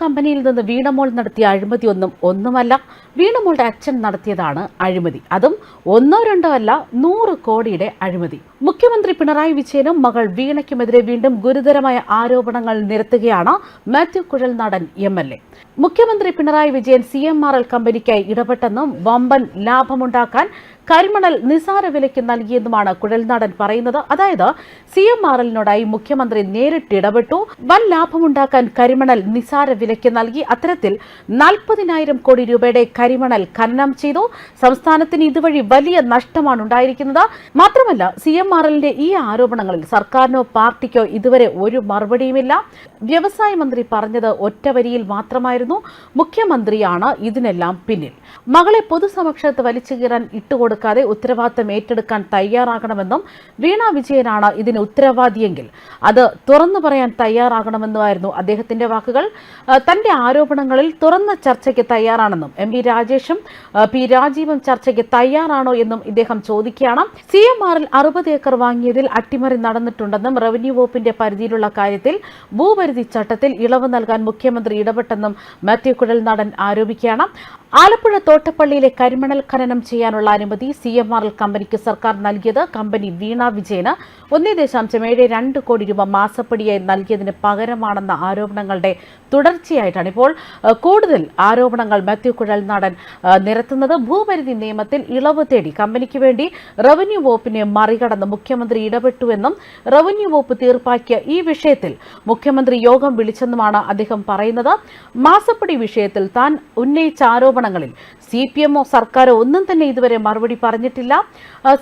കമ്പനിയിൽ നിന്ന് വീണമോൾ നടത്തിയ അഴിമതി ഒന്നും ഒന്നുമല്ല. വീണമോളുടെ അച്ഛൻ നടത്തിയതാണ് അഴിമതി. അതും ഒന്നോ രണ്ടോ അല്ല നൂറ് കോടിയുടെ അഴിമതി. മുഖ്യമന്ത്രി പിണറായി വിജയനും മകൾ വീണയ്ക്കുമെതിരെ വീണ്ടും ഗുരുതരമായ ആരോപണങ്ങൾ നിരത്തുകയാണ് Mathew Kuzhalnadan M L A. മുഖ്യമന്ത്രി Pinarayi Vijayan C M R L കമ്പനിക്കായി ഇടപെട്ടെന്നും വമ്പൻ ലാഭമുണ്ടാക്കാൻ കരിമണൽ നിസാര വിലയ്ക്ക് നൽകിയെന്നുമാണ് കുഴൽനാടൻ പറയുന്നത്. അതായത് സി എം ആർ എല്ലിനോടായി മുഖ്യമന്ത്രി നേരിട്ട് ഇടപെട്ടു. വൻ ലാഭമുണ്ടാക്കാൻ കരിമണൽ നിസാര വിലയ്ക്ക് നൽകി. അത്തരത്തിൽ നാൽപ്പതിനായിരം കോടി രൂപയുടെ കരിമണൽ ഖനനം ചെയ്തു. സംസ്ഥാനത്തിന് ഇതുവഴി വലിയ നഷ്ടമാണ് ഉണ്ടായിരിക്കുന്നത്. മാത്രമല്ല സി എം ആർ എല്ലിന്റെ ഈ ആരോപണങ്ങളിൽ സർക്കാരിനോ പാർട്ടിക്കോ ഇതുവരെ ഒരു മറുപടിയുമില്ല. വ്യവസായ മന്ത്രി പറഞ്ഞത് ഒറ്റവരിയിൽ മാത്രമായിരുന്നു. മുഖ്യമന്ത്രിയാണ് ഇതിനെല്ലാം പിന്നിൽ. മകളെ പൊതുസമക്ഷത്ത് വലിച്ചു കീറാൻ ഇട്ടുകൊടുക്കാതെ ഉത്തരവാദിത്തം ഏറ്റെടുക്കാൻ തയ്യാറാകണമെന്നും വീണ വിജയനാണ് ഇതിന് ഉത്തരവാദിയെങ്കിൽ. അത് തുറന്നു പറയാൻ തയ്യാറാകണമെന്നുമായിരുന്നു അദ്ദേഹത്തിന്റെ വാക്കുകൾ. തന്റെ ആരോപണങ്ങളിൽ തുറന്ന ചർച്ചയ്ക്ക് തയ്യാറാണെന്നും എം വി രാജേഷും പി രാജീവും ചർച്ചയ്ക്ക് തയ്യാറാണോ എന്നും ഇദ്ദേഹം ചോദിക്കുകയാണ്. സി എം ആറിൽ അറുപത് ഏക്കർ വാങ്ങിയതിൽ അട്ടിമറി നടന്നിട്ടുണ്ടെന്നും റവന്യൂ വകുപ്പിന്റെ പരിധിയിലുള്ള കാര്യത്തിൽ ഭൂപരിധി ചട്ടത്തിൽ ഇളവ് നൽകാൻ മുഖ്യമന്ത്രി ഇടപെട്ടെന്നും മാത്യു കുഴൽനാടൻ ആരോപിക്കുകയാണ്. ആലപ്പുഴ തോട്ടപ്പള്ളിയിലെ കരിമണൽ ഖനനം ചെയ്യാനുള്ള അനുമതി സി എം ആർ എൽ കമ്പനിക്ക് സർക്കാർ നൽകിയത് കമ്പനി വീണ വിജയന്. ഒന്നേ ദശാംശം ഏഴ് രണ്ട് കോടി രൂപ മാസപ്പടിയായി നൽകിയതിന് പകരമാണെന്ന ആരോപണങ്ങളുടെ തുടർച്ചയായിട്ടാണ് ഇപ്പോൾ കൂടുതൽ ആരോപണങ്ങൾ മാത്യു കുഴൽ നടൻ നിരത്തുന്നത്. ഭൂപരിധി നിയമത്തിൽ ഇളവ് തേടി കമ്പനിക്ക് വേണ്ടി റവന്യൂ വകുപ്പിനെ മറികടന്ന് മുഖ്യമന്ത്രി ഇടപെട്ടുവെന്നും റവന്യൂ വകുപ്പ് തീർപ്പാക്കിയ ഈ വിഷയത്തിൽ മുഖ്യമന്ത്രി യോഗം വിളിച്ചെന്നുമാണ് അദ്ദേഹം പറയുന്നത്. മാസപ്പടി വിഷയത്തിൽ താൻ ഉന്നയിച്ച ആരോപണങ്ങളിൽ സി പി എമ്മോ സർക്കാരോ ഒന്നും തന്നെ ഇതുവരെ മറുപടി പറഞ്ഞിട്ടില്ല.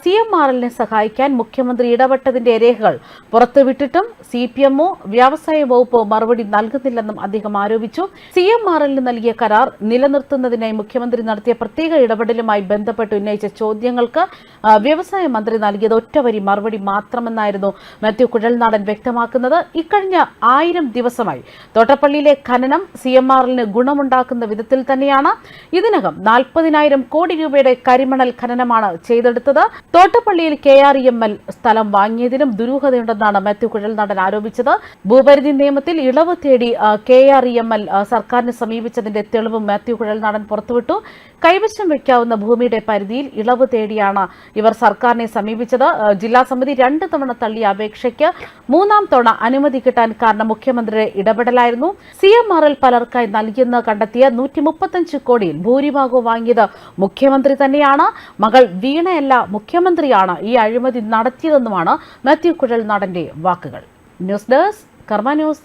സി എം ആർ എല്ലിനെ സഹായിക്കാൻ മുഖ്യമന്ത്രി ഇടപെട്ടതിന്റെ രേഖകൾ പുറത്തുവിട്ടിട്ടും സി പി എമ്മോ വ്യവസായ വകുപ്പോ മറുപടി നൽകുന്നില്ലെന്നും അദ്ദേഹം ആരോപിച്ചു. സി എം ആർ എല്ലിന് നൽകിയ കരാർ നിലനിർത്തുന്നതിനായി മുഖ്യമന്ത്രി നടത്തിയ പ്രത്യേക ഇടപെടലുമായി ബന്ധപ്പെട്ട് ഉന്നയിച്ച ചോദ്യങ്ങൾക്ക് വ്യവസായ മന്ത്രി നൽകിയത് ഒറ്റവരി മറുപടി മാത്രമെന്നായിരുന്നു മാത്യു കുഴൽനാടൻ വ്യക്തമാക്കുന്നത്. ഇക്കഴിഞ്ഞ ആയിരം ദിവസമായി തോട്ടപ്പള്ളിയിലെ ഖനനം സി എം ആറിന് ഗുണമുണ്ടാക്കുന്ന വിധത്തിൽ തന്നെയാണ്. ഇതിനകം നാൽപ്പതിനായിരം കോടി രൂപയുടെ കരിമണൽ ഖനനമാണ് ചെയ്തെടുത്തത്. തോട്ടപ്പള്ളിയിൽ K R E M L സ്ഥലം വാങ്ങിയതിലും ദുരൂഹതയുണ്ടെന്നാണ് മാത്യു കുഴൽ നടൻ ആരോപിച്ചത്. ഭൂപരിധി നിയമത്തിൽ ഇളവ് തേടി K R E M L സർക്കാരിനെ സമീപിച്ചതിന്റെ തെളിവ് മാത്യു കുഴൽ നടൻ പുറത്തുവിട്ടു. കൈവശം വയ്ക്കാവുന്ന ഭൂമിയുടെ പരിധിയിൽ ഇളവ് തേടിയാണ് ഇവർ സർക്കാരിനെ സമീപിച്ചത്. ജില്ലാ സമിതി രണ്ട് തവണ തള്ളിയ അപേക്ഷയ്ക്ക് മൂന്നാം തവണ അനുമതി കിട്ടാൻ കാരണം മുഖ്യമന്ത്രിയുടെ ഇടപെടലായിരുന്നു. സി എം ആർ എൽ പലർക്കായി നൽകിയെന്ന് കണ്ടെത്തിയ നൂറ്റി മുപ്പത്തഞ്ച് കോടിയിൽ ഭൂരിഭാഗവും വാങ്ങിയത്. മുഖ്യമന്ത്രി തന്നെയാണ്. മകൾ വീണയല്ല മുഖ്യമന്ത്രിയാണ് ഈ അഴിമതി നടത്തിയതെന്നുമാണ് മാത്യു കുഴൽ നടന്റെ വാക്കുകൾ. News desk Karma news.